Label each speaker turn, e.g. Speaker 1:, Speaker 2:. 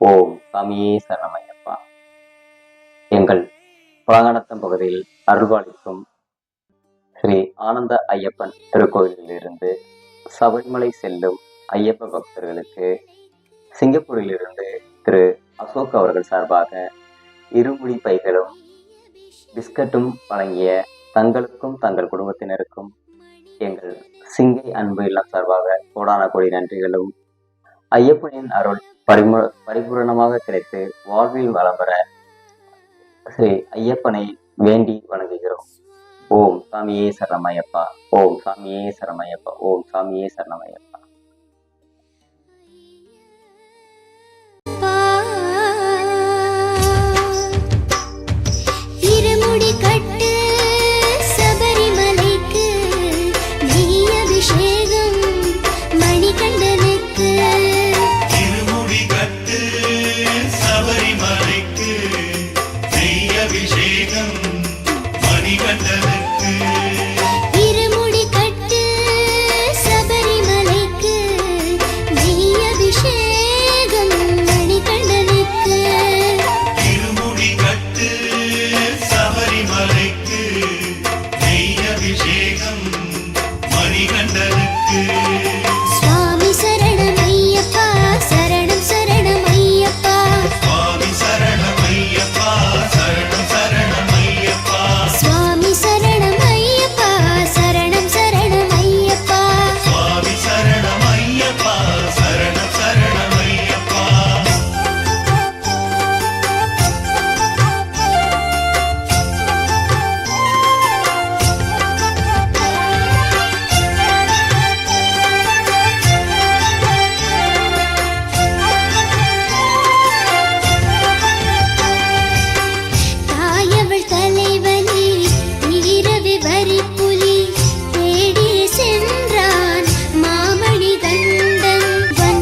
Speaker 1: ஓம் சாமியே சரணமையப்பா எங்கள் புராணத்தம் பகுதியில் அருள்பாலிக்கும் ஸ்ரீ ஆனந்த ஐயப்பன் திருக்கோயிலிலிருந்து சபரிமலை செல்லும் ஐயப்ப பக்தர்களுக்கு சிங்கப்பூரிலிருந்து திரு அசோக் அவர்கள் சார்பாக இருமுடி பைகளும் பிஸ்கட்டும் வழங்கிய தங்களுக்கும் தங்கள் குடும்பத்தினருக்கும் எங்கள் சிங்கை அன்பு இல்லம் சார்பாக கோடான கோடி நன்றிகளும் ஐயப்பனின் அருள் பரிமு பரிபூரணமாக கிடைத்து வாழ்வில் வளம் பெற ஸ்ரீ ஐயப்பனை வேண்டி வணங்குகிறோம். ஓம் சாமியே சரணமையப்பா ஓம் சாமியே சரணமையப்பா ஓம் சாமியே சரணமையப்பா அவரை